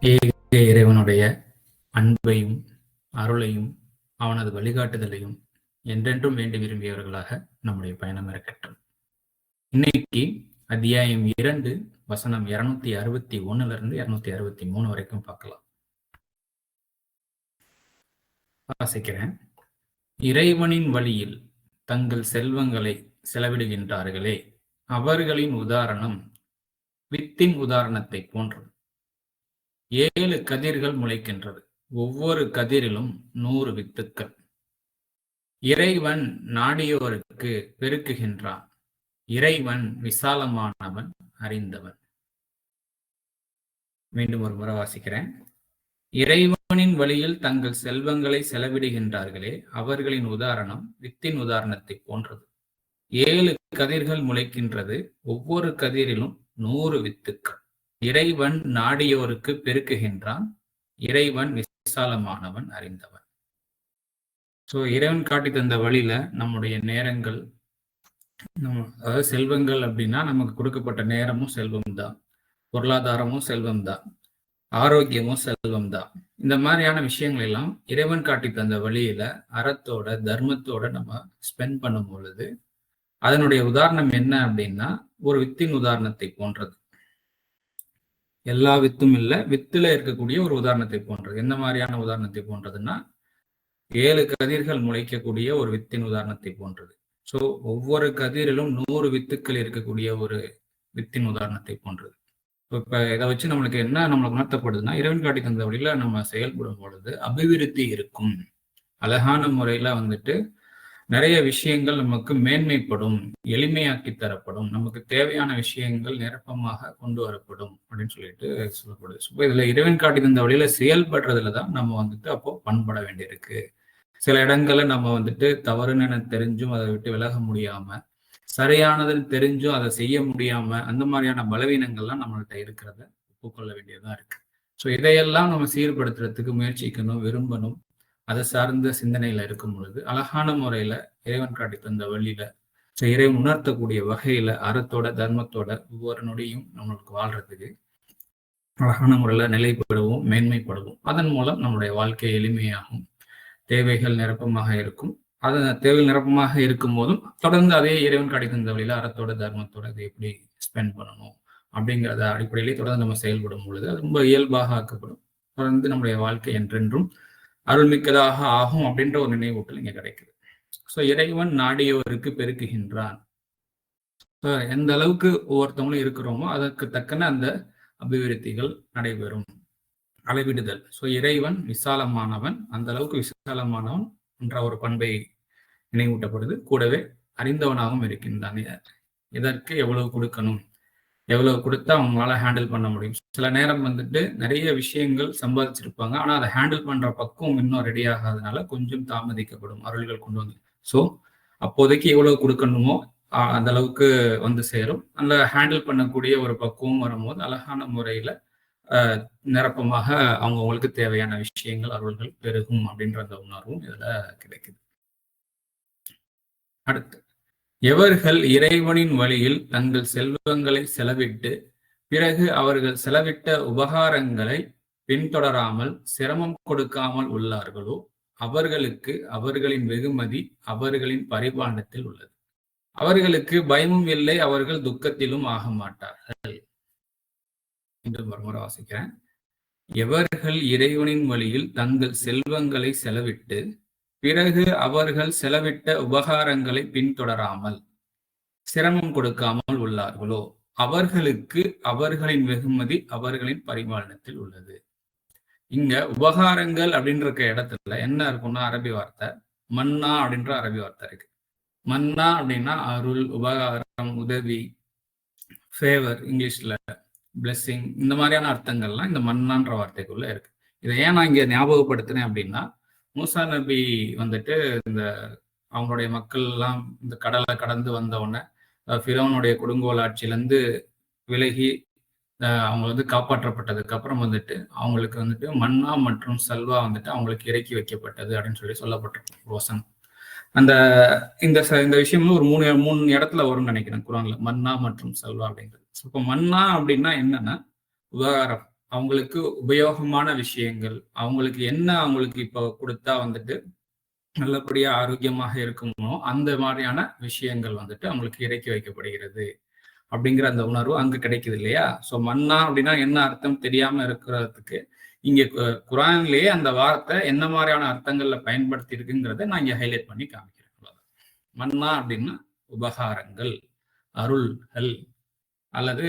ஏக இறைவனுடைய அன்பையும் அருளையும் அவனது வழிகாட்டுதலையும் என்றென்றும் வேண்டி விரும்பியவர்களாக நம்முடைய பயணம் இருக்கட்டும். இன்னைக்கு அத்தியாயம் இரண்டு வசனம் இருநூத்தி அறுபத்தி ஒண்ணுல இருந்து இருநூத்தி அறுபத்தி மூணு வரைக்கும் பார்க்கலாம். வாசிக்கிறேன். இறைவனின் வழியில் தங்கள் செல்வங்களை செலவிடுகின்றார்களே அவர்களின் உதாரணம் வித்தின் உதாரணத்தை போன்றது. ஏழு கதிர்கள் முளைக்கின்றது. ஒவ்வொரு கதிரிலும் நூறு வித்துக்கள். இறைவன் நாடியோருக்கு பெருக்குகின்றான். இறைவன் விசாலமானவன் அறிந்தவன். மீண்டும் ஒரு முறை வாசிக்கிறேன். இறைவனின் வழியில் தங்கள் செல்வங்களை செலவிடுகின்றார்களே அவர்களின் உதாரணம் வித்தின் உதாரணத்தை போன்றது. ஏழு கதிர்கள் முளைக்கின்றது. ஒவ்வொரு கதிரிலும் நூறு வித்துக்கள். இறைவன் நாடியோருக்கு பெருக்குகின்றான். இறைவன் விசாலமானவன் அறிந்தவன். சோ இறைவன் காட்டி தந்த வழியில நம்முடைய நேரங்கள் நம்ம அதாவது செல்வங்கள் அப்படின்னா நமக்கு கொடுக்கப்பட்ட நேரமும் செல்வம் தான். பொருளாதாரமும் செல்வம் தான். ஆரோக்கியமும் செல்வம் தான். இந்த மாதிரியான விஷயங்கள் எல்லாம் இறைவன் காட்டி தந்த வழியில அறத்தோட தர்மத்தோட நம்ம ஸ்பெண்ட் பண்ணும் பொழுது அதனுடைய உதாரணம் என்ன அப்படின்னா ஒரு வித்தின் உதாரணத்தை போன்றது. எல்லா வித்தும் இல்லை வித்துல இருக்கக்கூடிய ஒரு உதாரணத்தை போன்றது. எந்த மாதிரியான உதாரணத்தை போன்றதுன்னா ஏழு கதிர்கள் முளைக்கக்கூடிய ஒரு வித்தின் உதாரணத்தை போன்றது. ஸோ ஒவ்வொரு கதிரிலும் நூறு வித்துக்கள் இருக்கக்கூடிய ஒரு வித்தின் உதாரணத்தை போன்றது. இப்போ இதை வச்சு நம்மளுக்கு என்ன நம்மளுக்கு உணர்த்தப்படுதுன்னா இறைவன் காட்டி தந்த வழியில நம்ம செயல்படும் பொழுது அபிவிருத்தி இருக்கும். அழகான முறையில வந்துட்டு நிறைய விஷயங்கள் நமக்கு மேன்மைப்படும் எளிமையாக்கி தரப்படும் நமக்கு தேவையான விஷயங்கள் நிரப்பமாக கொண்டு வரப்படும் அப்படின்னு சொல்லிட்டு சொல்லப்படுது. ஸோ இதுல இறைவன் காட்டி தந்த வழியில செயல்படுறதுல தான் நம்ம வந்துட்டு அப்போ பண்பட வேண்டியிருக்கு. சில இடங்கள்ல நம்ம வந்துட்டு தவறுன்னு எனக்கு தெரிஞ்சும் அதை விட்டு விலக முடியாம சரியானதுன்னு தெரிஞ்சும் அதை செய்ய முடியாம அந்த மாதிரியான பலவீனங்கள்லாம் நம்மள்கிட்ட இருக்கிறத ஒப்புக்கொள்ள வேண்டியதா இருக்கு. ஸோ இதையெல்லாம் நம்ம சீர்படுத்துறதுக்கு முயற்சிக்கணும் விரும்பணும். அதை சார்ந்த சிந்தனையில இருக்கும் பொழுது அழகான முறையில இறைவன் காட்டி தந்த வழியில இறைவன் உணர்த்தக்கூடிய வகையில அறத்தோட தர்மத்தோட ஒவ்வொரு நொடியும் நம்மளுக்கு வாழ்றதுக்கு அழகான முறையில நிலைப்படுவோம் மேன்மைப்படுவோம். அதன் மூலம் நம்முடைய வாழ்க்கை எளிமையாகும். தேவைகள் நிரப்பமாக இருக்கும். அது தேவைகள் நிரப்பமாக இருக்கும் போதும் தொடர்ந்து அதே இறைவன் காட்டி தந்த வழியில அறத்தோட தர்மத்தோட அதை எப்படி ஸ்பெண்ட் பண்ணணும் அப்படிங்கிறத அடிப்படையிலே தொடர்ந்து நம்ம செயல்படும் பொழுது அது ரொம்ப இயல்பாக ஆக்கப்படும். தொடர்ந்து நம்முடைய வாழ்க்கை என்றென்றும் அருள்மிக்கதாக ஆகும் அப்படின்ற ஒரு நினைவூட்டல் இங்க கிடைக்குது. ஸோ இறைவன் நாடியவருக்கு பெருக்குகின்றான். எந்த அளவுக்கு ஒவ்வொருத்தவங்களும் இருக்கிறோமோ அதற்கு தக்கன அந்த அபிவிருத்திகள் நடைபெறும். அளவிடுதல். ஸோ இறைவன் விசாலமானவன். அந்த அளவுக்கு விசாலமானவன் என்ற ஒரு பண்பை நினைவூட்டப்படுது. கூடவே அறிந்தவனாகவும் இருக்கின்றான். இதற்கு எவ்வளவு கொடுக்கணும்? எவ்வளவு கொடுத்தா அவங்களால ஹேண்டில் பண்ண முடியும். சில நேரம் வந்துட்டு நிறைய விஷயங்கள் சம்பாதிச்சிருப்பாங்க. ஆனா அதை ஹேண்டில் பண்ற பக்குவம் இன்னும் ரெடி ஆகாதனால கொஞ்சம் தாமதிக்கப்படும் அருள்கள் கொண்டு வந்து. ஸோ அப்போதைக்கு எவ்வளவு கொடுக்கணுமோ அந்த அளவுக்கு வந்து சேரும். அந்த ஹேண்டில் பண்ணக்கூடிய ஒரு பக்குவம் வரும்போது அழகான முறையில நிரப்பமாக அவங்கவுங்களுக்கு தேவையான விஷயங்கள் அருள்கள் பெருகும் அப்படின்ற அந்த உணர்வும் இதுல கிடைக்குது. அடுத்து எவர்கள் இறைவனின் வழியில் தங்கள் செல்வங்களை செலவிட்டு பிறகு அவர்கள் செலவிட்ட உபகாரங்களை பின்தொடராமல் சிரமம் கொடுக்காமல் உள்ளார்களோ அவர்களுக்கு அவர்களின் வெகுமதி அவர்களின் பரிபாண்டத்தில் உள்ளது. அவர்களுக்கு பயமும் இல்லை அவர்கள் துக்கத்திலும் ஆக மாட்டார்கள். என்று மறுமுறை வாசிக்கிறேன். எவர்கள் இறைவனின் வழியில் தங்கள் செல்வங்களை செலவிட்டு பிறகு அவர்கள் செலவிட்ட உபகாரங்களை பின்தொடராமல் சிரமம் கொடுக்காமல் உள்ளார்களோ? அவர்களுக்கு அவர்களின் வெகுமதி அவர்களின் பரிமாணத்தில் உள்ளது. இங்க உபகாரங்கள் அப்படின்ற இடத்துல என்ன இருக்கும்னா அரபி வார்த்தை மன்னா அப்படின்ற அரபி வார்த்தை இருக்கு. மன்னா அப்படின்னா அருள் உபகாரம் உதவி ஃபேவர் இங்கிலீஷ்ல பிளெஸ்ஸிங் இந்த மாதிரியான அர்த்தங்கள்லாம் இந்த மன்னான்ற வார்த்தைக்குள்ள இருக்கு. இதை ஏன் நான் இங்க ஞாபகப்படுத்தினேன் அப்படின்னா மூசா நபி வந்துட்டு இந்த அவங்களுடைய மக்கள் எல்லாம் இந்த கடலை கடந்து வந்த உடனே ஃபிரோனுடைய கொடுங்கோல் ஆட்சியிலேருந்து விலகி அவங்க வந்து காப்பாற்றப்பட்டதுக்கு அப்புறம் வந்துட்டு அவங்களுக்கு வந்துட்டு மன்னா மற்றும் சல்வா வந்துட்டு அவங்களுக்கு இறக்கி வைக்கப்பட்டது அப்படின்னு சொல்லி சொல்லப்பட்டிருக்கும் வசனம். அந்த இந்த இந்த விஷயம் ஒரு மூணு மூணு இடத்துல வரும்னு நினைக்கிறேன் குரான்ல. மன்னா மற்றும் சல்வா அப்படிங்கிறது இப்போ மன்னா அப்படின்னா என்னன்னா உபகாரம். அவங்களுக்கு உபயோகமான விஷயங்கள் அவங்களுக்கு என்ன அவங்களுக்கு இப்போ கொடுத்தா வந்துட்டு நல்லபடியா ஆரோக்கியமாக இருக்குமோ அந்த மாதிரியான விஷயங்கள் வந்துட்டு அவங்களுக்கு இறக்கி வைக்கப்படுகிறது அப்படிங்கிற அந்த உணர்வு அங்க கிடைக்குது இல்லையா? ஸோ மன்னா அப்படின்னா என்ன அர்த்தம் தெரியாம இருக்கிறதுக்கு இங்க குரான்லயே அந்த வார்த்தை என்ன மாதிரியான அர்த்தங்கள்ல பயன்படுத்தி இருக்குங்கிறத நான் இங்க ஹைலைட் பண்ணி காமிக்கிறேன். மன்னா அப்படின்னா உபகாரங்கள் அருள்கள் அல்லது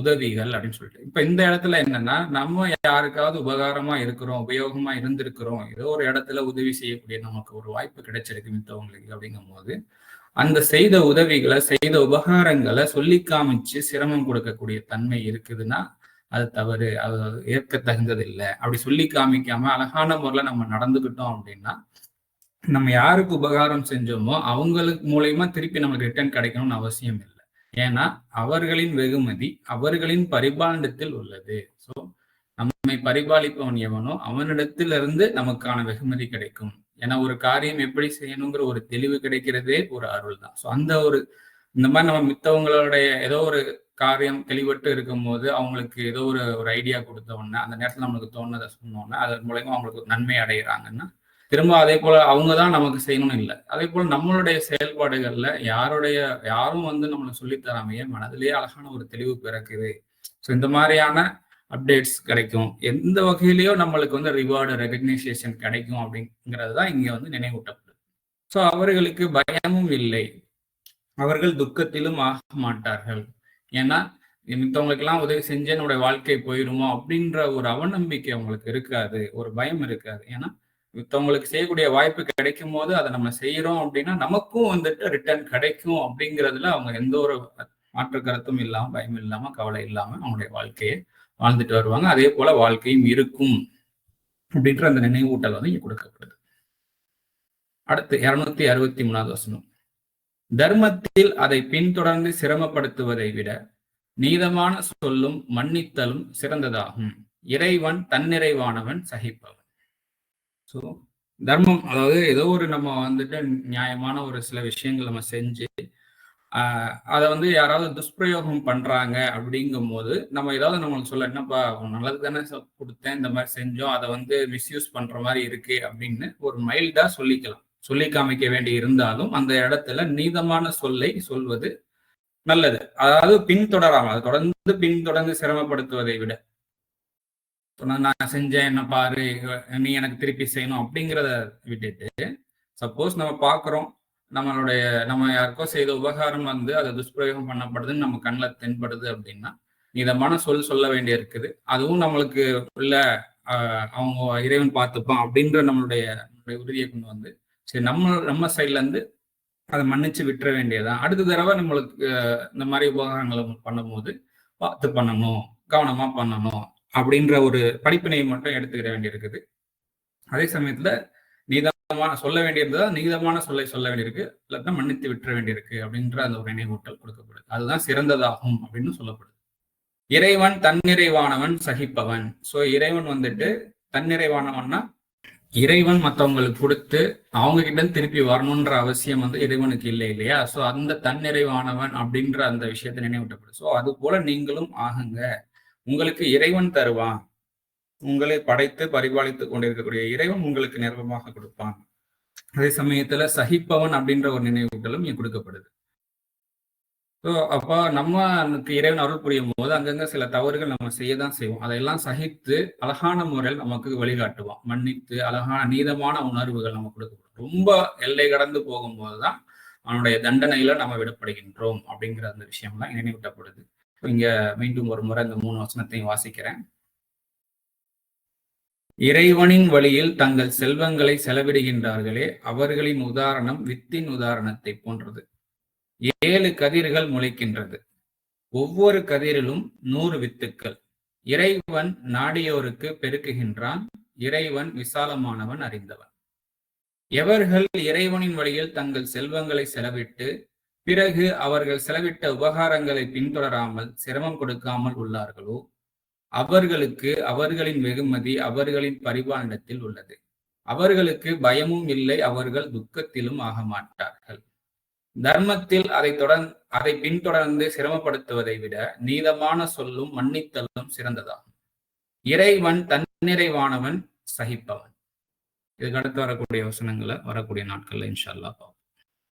உதவிகள் அப்படின்னு சொல்லிட்டு. இப்ப இந்த இடத்துல என்னன்னா நம்ம யாருக்காவது உபகாரமா இருக்கிறோம் உபயோகமா இருந்திருக்கிறோம் ஏதோ ஒரு இடத்துல உதவி செய்யக்கூடிய நமக்கு ஒரு வாய்ப்பு கிடைச்சிருக்கு மித்தவங்களுக்கு அப்படிங்கும் போது அந்த செய்த உதவிகளை செய்த உபகாரங்களை சொல்லி காமிச்சு சிரமம் கொடுக்கக்கூடிய தன்மை இருக்குதுன்னா அது தவறு அது ஏற்க தகுந்தது இல்லை அப்படி சொல்லி காமிக்காம அழகான முறையில நம்ம நடந்துகிட்டோம் அப்படின்னா நம்ம யாருக்கு உபகாரம் செஞ்சோமோ அவங்களுக்கு மூலயமா திருப்பி நம்மளுக்கு ரிட்டர்ன் கிடைக்கணும்னு அவசியம் இல்லை. ஏன்னா அவர்களின் வெகுமதி அவர்களின் பரிபாலனத்தில் உள்ளது. ஸோ நம்மை பரிபாலிப்பவன் எவனோ அவனிடத்திலிருந்து நமக்கான வெகுமதி கிடைக்கும். ஏன்னா ஒரு காரியம் எப்படி செய்யணுங்கிற ஒரு தெளிவு கிடைக்கிறதே ஒரு அருள் தான் ஸோ அந்த ஒரு இந்த மாதிரி நம்ம மித்தவங்களுடைய ஏதோ ஒரு காரியம் தெளிவட்டு இருக்கும் போது அவங்களுக்கு ஏதோ ஒரு ஒரு ஐடியா கொடுத்த உடனே அந்த நேரத்தில் நம்மளுக்கு தோணுதை சொன்னோன்னே அதன் மூலயமா அவங்களுக்கு நன்மை அடைகிறாங்கன்னா திரும்ப அதே போல அவங்க தான் நமக்கு செய்யணும்னு இல்லை. அதே போல நம்மளுடைய செயல்பாடுகள்ல யாருடைய யாரும் வந்து நம்மளை சொல்லித்தராமையே மனதிலேயே அழகான ஒரு தெளிவு பிறக்குது. ஸோ இந்த மாதிரியான அப்டேட்ஸ் கிடைக்கும். எந்த வகையிலயோ நம்மளுக்கு வந்து ரிவார்டு ரெகக்னைசேஷன் கிடைக்கும் அப்படிங்கிறது தான் இங்கே வந்து நினைவூட்டப்படுது. ஸோ அவர்களுக்கு பயமும் இல்லை. அவர்கள் துக்கத்திலும் ஆக மாட்டார்கள். ஏன்னா மித்தவங்களுக்கெல்லாம் உதவி செஞ்சு என்னுடைய வாழ்க்கை போயிருமோ அப்படின்ற ஒரு அவநம்பிக்கை அவங்களுக்கு இருக்காது. ஒரு பயம் இருக்காது. ஏன்னா மித்தவங்களுக்கு செய்யக்கூடிய வாய்ப்பு கிடைக்கும் போது அதை நம்ம செய்யறோம் அப்படின்னா நமக்கும் வந்துட்டு ரிட்டர்ன் கிடைக்கும் அப்படிங்கிறதுல அவங்க எந்த ஒரு மாற்று கருத்தும் இல்லாம பயம் இல்லாம கவலை இல்லாம அவங்களுடைய வாழ்க்கையை வாழ்ந்துட்டு வருவாங்க. அதே போல வாழ்க்கையும் இருக்கும் அப்படின்ற அந்த நினைவூட்டல் வந்து இங்க கொடுக்கப்படுது. அடுத்து இருநூத்தி அறுபத்தி மூணாவது வசனம். தர்மத்தில் அதை பின்தொடர்ந்து சிரமப்படுத்துவதை விட நீதமான சொல்லும் மன்னித்தலும் சிறந்ததாகும். இறைவன் தன்னிறைவானவன் சகிப்பவன். ஸோ தர்மம் அதாவது ஏதோ ஒரு நம்ம வந்துட்டு நியாயமான ஒரு சில விஷயங்கள் நம்ம செஞ்சு அதை வந்து யாராவது துஷ்பிரயோகம் பண்றாங்க அப்படிங்கும் போது நம்ம ஏதாவது நம்மளுக்கு சொல்ல என்னப்பா நல்லது தானே கொடுத்தேன் இந்த மாதிரி செஞ்சோம் அதை வந்து மிஸ்யூஸ் பண்ற மாதிரி இருக்கு அப்படின்னு ஒரு மைல்டா சொல்லிக்கலாம். சொல்லி காமிக்க வேண்டி இருந்தாலும் அந்த இடத்துல நீதமான சொல்லை சொல்வது நல்லது. அதாவது பின்தொடராமல் அதை தொடர்ந்து பின்தொடர்ந்து சிரமப்படுத்துவதை விட. நான் நான் செஞ்சேன் என்ன பாரு நீ எனக்கு திருப்பி செய்யணும் அப்படிங்கிறத விட்டுட்டு சப்போஸ் நம்ம பார்க்குறோம் நம்மளுடைய நம்ம யாருக்கோ செய்த உபகாரம் வந்து அதை துஷ்பிரயோகம் பண்ணப்படுதுன்னு நம்ம கண்ணில் தென்படுது அப்படின்னா நீதமான சொல் சொல்ல வேண்டிய இருக்குது அதுவும் நம்மளுக்கு உள்ள அவங்க இறைவன் பார்த்துப்பான் அப்படின்ற நம்மளுடைய உறுதியை கொண்டு வந்து சரி நம்ம நம்ம சைட்ல இருந்து அதை மன்னிச்சு விட்டுற வேண்டியதான் அடுத்த தடவை நம்மளுக்கு இந்த மாதிரி உபகாரங்களை பண்ணும்போது பார்த்து பண்ணணும் கவனமா பண்ணணும் அப்படின்ற ஒரு படிப்பினையை மட்டும் எடுத்துக்கிற வேண்டியிருக்குது. அதே சமயத்துல நீதமான சொல்ல வேண்டியிருந்ததா நீதமான சொல்லை சொல்ல வேண்டியிருக்கு. இல்லாட்டா மன்னித்து விட்டுற வேண்டியிருக்கு அப்படின்ற அந்த ஒரு நினைவூட்டல் கொடுக்கப்படுது. அதுதான் சிறந்ததாகும் அப்படின்னு சொல்லப்படுது. இறைவன் தன்னிறைவானவன் சகிப்பவன். சோ இறைவன் வந்துட்டு தன்னிறைவானவன்னா இறைவன் மற்றவங்களுக்கு கொடுத்து அவங்க கிட்ட திருப்பி வரணுன்ற அவசியம் வந்து இறைவனுக்கு இல்லை இல்லையா? சோ அந்த தன்னிறைவானவன் அப்படின்ற அந்த விஷயத்தை நினைவூட்டப்படுது. சோ அது போல நீங்களும் ஆகுங்க. உங்களுக்கு இறைவன் தருவான். உங்களை படைத்து பரிபாலித்துக் கொண்டிருக்கக்கூடிய இறைவன் உங்களுக்கு நிர்வமாக கொடுப்பான். அதே சமயத்துல சகிப்பவன் அப்படின்ற ஒரு நினைவூட்டலும் இங்க கொடுக்கப்படுது. ஸோ அப்போ நம்ம இறைவன் அருள் புரியும் போது அங்கங்க சில தவறுகள் நம்ம செய்ய தான் செய்வோம். அதையெல்லாம் சகித்து அழகான முறையில் நமக்கு வழிகாட்டுவான் மன்னித்து அழகான நீதமான உணர்வுகள் நம்ம கொடுக்கப்படும். ரொம்ப எல்லை கடந்து போகும்போது தான் அவனுடைய தண்டனையில நம்ம விடப்படுகின்றோம் அப்படிங்கிற அந்த விஷயம்லாம் நினைவூட்டப்படுது. இங்க மீண்டும் ஒரு முறை இந்த மூணு வசனத்தையும் வாசிக்கிறேன். இறைவனின் வழியில் தங்கள் செல்வங்களை செலவிடுகின்றார்களே அவர்களின் உதாரணம் வித்தின் உதாரணத்தை போன்றது. ஏழு கதிர்கள் முளைக்கின்றது. ஒவ்வொரு கதிரிலும் நூறு வித்துக்கள். இறைவன் நாடியோருக்கு பெருக்குகின்றான் இறைவன் விசாலமானவன் அறிந்தவன். எவர்கள் இறைவனின் வழியில் தங்கள் செல்வங்களை செலவிட்டு பிறகு அவர்கள் செலவிட்ட உபகாரங்களை பின்தொடராமல் சிரமம் கொடுக்காமல் உள்ளார்களோ? அவர்களுக்கு அவர்களின் வெகுமதி அவர்களின் பரிபாலனத்தில் உள்ளது. அவர்களுக்கு பயமும் இல்லை அவர்கள் துக்கத்திலும் ஆக மாட்டார்கள். தர்மத்தில் அதை தொடர் அதை பின்தொடர்ந்து சிரமப்படுத்துவதை விட நீதமான சொல்லும் மன்னித்தலும் சிறந்ததாகும். இறைவன் தன்னிறைவானவன் சகிப்பவன். இதுக்கு அடுத்து வரக்கூடிய வசனங்களை வரக்கூடிய நாட்கள்ல இன்ஷால்லா பார்ப்போம்.